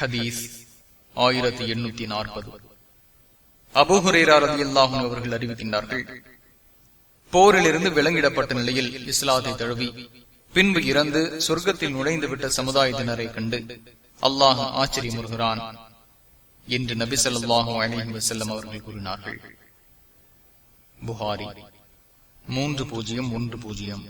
ஹதீஸ் ஆயிரத்தி எண்ணூத்தி நாற்பது. அபோஹுரேராரதி அல்லாஹும் அவர்கள் அறிவிக்கின்றார்கள் போரிலிருந்து விலங்கிடப்பட்ட நிலையில் இஸ்லாத்தை தழுவி பின்பு இறந்து சொர்க்கத்தில் நுழைந்துவிட்ட சமுதாயத்தினரை கண்டு அல்லாஹ் ஆச்சரியமுறுகிறான் என்று நபி சொல்லாஹு அலிஹி வசல்லம் அவர்கள் கூறினார்கள். புகாரி மூன்று பூஜ்ஜியம் ஒன்று பூஜ்ஜியம்.